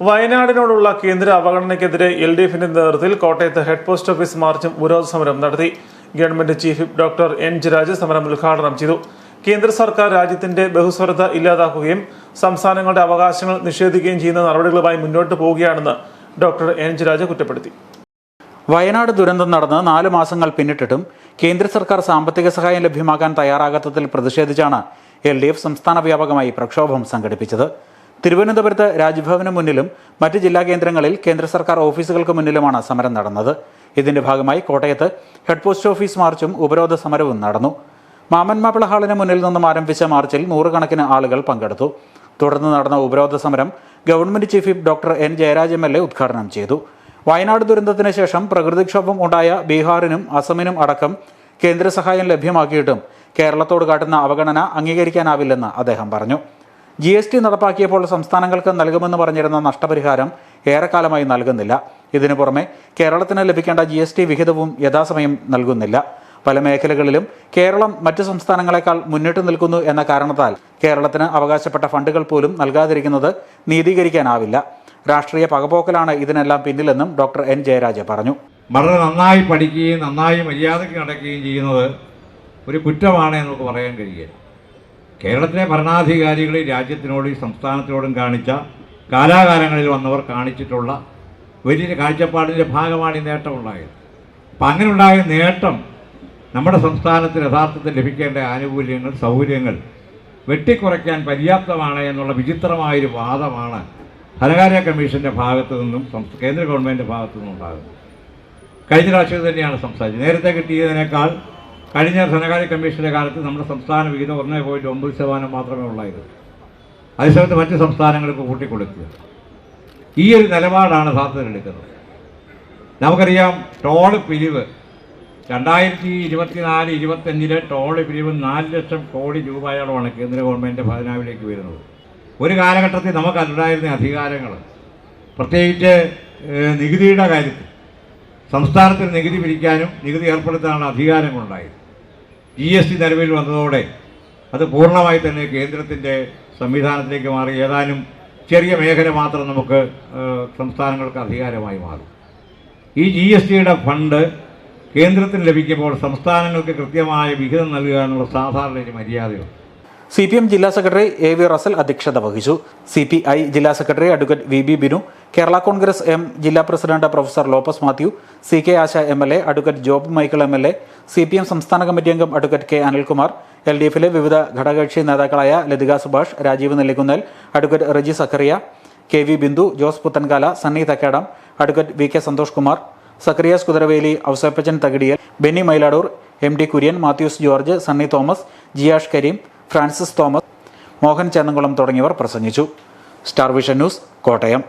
വയനാടിനോടുള്ള കേന്ദ്ര അവഗണനയ്ക്കെതിരെ L D എഫിന്റെ നേതൃത്വത്തിൽ കോട്ടയത്ത് ഹെഡ് പോസ്റ്റ് ഓഫീസ് മാർച്ചും ഉപരോധ സമരം നടത്തി. Government chief doctor N Jayaraj സമരം ഉദ്ഘാടനം ചെയ്തു. കേന്ദ്ര സർക്കാർ രാജ്യത്തിന്റെ ബഹുസ്വരത ഇല്ലാതാക്കുകയും സംസ്ഥാനങ്ങളുടെ അവകാശങ്ങൾ നിഷേധിക്കുകയും ചെയ്യുന്ന നടപടികളുമായി മുന്നോട്ട് പോവുകയാണെന്ന് ഡോക്ടർ എൻ ജിരാജ് കുറ്റപ്പെടുത്തി. വയനാട് ദുരന്തം നടന്ന് നാലു മാസങ്ങൾ പിന്നിട്ടിട്ടും കേന്ദ്ര സർക്കാർ സാമ്പത്തിക സഹായം ലഭ്യമാക്കാൻ തയ്യാറാകാത്തതിൽ പ്രതിഷേധിച്ചാണ് എൽ ഡി എഫ് സംസ്ഥാന വ്യാപകമായി പ്രക്ഷോഭം സംഘടിപ്പിച്ചത്. തിരുവനന്തപുരത്ത് രാജ്ഭവന് മുന്നിലും മറ്റ് ജില്ലാ കേന്ദ്രങ്ങളിൽ കേന്ദ്ര സർക്കാർ ഓഫീസുകൾക്ക് മുന്നിലുമാണ് സമരം നടന്നത്. ഇതിന്റെ ഭാഗമായി കോട്ടയത്ത് ഹെഡ് പോസ്റ്റ് ഓഫീസ് മാർച്ചും ഉപരോധ സമരവും നടന്നു. മാമൻ മാപ്പിള ഹാളിന് മുന്നിൽ നിന്നും ആരംഭിച്ച മാർച്ചിൽ നൂറുകണക്കിന് ആളുകൾ പങ്കെടുത്തു. തുടർന്ന് നടന്ന ഉപരോധ സമരം government chief doctor N Jayaraj M L A ഉദ്ഘാടനം ചെയ്തു. വയനാട് ദുരന്തത്തിന് ശേഷം പ്രകൃതിക്ഷോഭം ഉണ്ടായ ബീഹാറിനും അസമിനും അടക്കം കേന്ദ്ര സഹായം ലഭ്യമാക്കിയിട്ടും കേരളത്തോട് കാട്ടുന്ന അവഗണന അംഗീകരിക്കാനാവില്ലെന്ന് അദ്ദേഹം പറഞ്ഞു. ജി എസ് ടി നടപ്പാക്കിയപ്പോൾ സംസ്ഥാനങ്ങൾക്ക് നൽകുമെന്ന് പറഞ്ഞിരുന്ന നഷ്ടപരിഹാരം ഏറെക്കാലമായി നൽകുന്നില്ല. ഇതിനു പുറമെ കേരളത്തിന് ലഭിക്കേണ്ട ജി എസ് ടി വിഹിതവും യഥാസമയം നൽകുന്നില്ല. പല മേഖലകളിലും കേരളം മറ്റ് സംസ്ഥാനങ്ങളെക്കാൾ മുന്നിട്ട് നിൽക്കുന്നു എന്ന കാരണത്താൽ കേരളത്തിന് അവകാശപ്പെട്ട ഫണ്ടുകൾ പോലും നൽകാതിരിക്കുന്നത് നീതീകരിക്കാനാവില്ല. രാഷ്ട്രീയ പകപോക്കലാണ് ഇതിനെല്ലാം പിന്നിലെന്നും ഡോക്ടർ എൻ ജയരാജ പറഞ്ഞു. വളരെ നന്നായി പഠിക്കുകയും നന്നായി മര്യാദയ്ക്ക് നടക്കുകയും ചെയ്യുന്നത് ഒരു കുറ്റമാണ് എന്നൊക്കെ പറയാൻ കഴിയുക കേരളത്തിലെ ഭരണാധികാരികൾ രാജ്യത്തിനോടും സംസ്ഥാനത്തിനോടും കാണിച്ച കാലാകാലങ്ങളിൽ വന്നവർ കാണിച്ചിട്ടുള്ള വലിയ കാഴ്ചപ്പാടിന്റെ ഭാഗമാണ് ഈ നേട്ടമുണ്ടായത് അപ്പം അങ്ങനെയുണ്ടായ നേട്ടം നമ്മുടെ സംസ്ഥാനത്തിന് യഥാർത്ഥത്തിൽ ലഭിക്കേണ്ട ആനുകൂല്യങ്ങൾ സൗകര്യങ്ങൾ വെട്ടിക്കുറയ്ക്കാൻ പര്യാപ്തമാണ് എന്നുള്ള വിചിത്രമായൊരു വാദമാണ് ധനകാര്യ കമ്മീഷന്റെ ഭാഗത്തു നിന്നും കേന്ദ്ര ഗവൺമെന്റിന്റെ ഭാഗത്തു നിന്നും ഉണ്ടാകുന്നത്. കഴിഞ്ഞ പ്രാവശ്യം തന്നെയാണ് സംസാരിച്ചത്. നേരത്തെ കിട്ടിയതിനേക്കാൾ കഴിഞ്ഞ ധനകാര്യ കമ്മീഷന്റെ കാലത്ത് നമ്മുടെ സംസ്ഥാന വിഹിതം ഒന്നേ പോയിന്റ് ഒമ്പത് ശതമാനം മാത്രമേ ഉള്ളായിരുന്നു. അതേസമയത്ത് മറ്റ് സംസ്ഥാനങ്ങൾക്ക് കൂട്ടിക്കൊടുക്കുക. ഈ ഒരു നിലപാടാണ് സാധ്യതയെടുക്കുന്നത് നമുക്കറിയാം ടോൾ പിരിവ് രണ്ടായിരത്തി ഇരുപത്തിനാല് ഇരുപത്തഞ്ചിലെ ടോൾ പിരിവ് നാല് ലക്ഷം കോടി രൂപയോളമാണ് കേന്ദ്ര ഗവൺമെന്റ് ഖജനാവിലേക്ക് വരുന്നത്. ഒരു കാലഘട്ടത്തിൽ നമുക്കുണ്ടായിരുന്ന അധികാരങ്ങൾ പ്രത്യേകിച്ച് നികുതിയുടെ കാര്യത്തിൽ സംസ്ഥാനത്തിന് നികുതി പിരിക്കാനും നികുതി ഏർപ്പെടുത്താനുള്ള അധികാരങ്ങളുണ്ടായി. ജി എസ് ടി നിലവിൽ വന്നതോടെ അത് പൂർണമായി തന്നെ കേന്ദ്രത്തിന്റെ സംവിധാനത്തിലേക്ക് മാറി. ഏതാനും ചെറിയ മേഖല മാത്രം നമുക്ക് സംസ്ഥാനങ്ങൾക്ക് അധികാരമായി മാറും. ഈ ജി എസ് ടിയുടെ ഫണ്ട് കേന്ദ്രത്തിന് ലഭിക്കുമ്പോൾ സംസ്ഥാനങ്ങൾക്ക് കൃത്യമായ വിഹിതം നൽകുക എന്നുള്ള സാധാരണ ഒരു മര്യാദയുണ്ട്. സി പി എം ജില്ലാ സെക്രട്ടറി എ വി റസൽ അധ്യക്ഷത വഹിച്ചു. സി പി ഐ ജില്ലാ secretary advocate V B Binu Kerala Congress M ജില്ലാ president professor Lopez Mathew C K Asha M L A advocate Job Michael M L A C P M സംസ്ഥാന committee അംഗം advocate K Anilkumar L D എഫിലെ വിവിധ ഘടകകക്ഷി നേതാക്കളായ Latika Subhash Rajeev Nellikunnel advocate Reji Zachariah K V Bindu Jose Puthenkala Sunny Thakkedam advocate V K Santhosh Kumar Zachariahs Kuthiraveli Ouseppachan Thakidiyel Benny Mailadoor M D Kurian Mathews George Sunny Thomas Jiyash Kareem Francis Thomas Mohan Chennamkulam തുടങ്ങിയവർ പ്രസംഗിച്ചു. Star vision news Kottayam.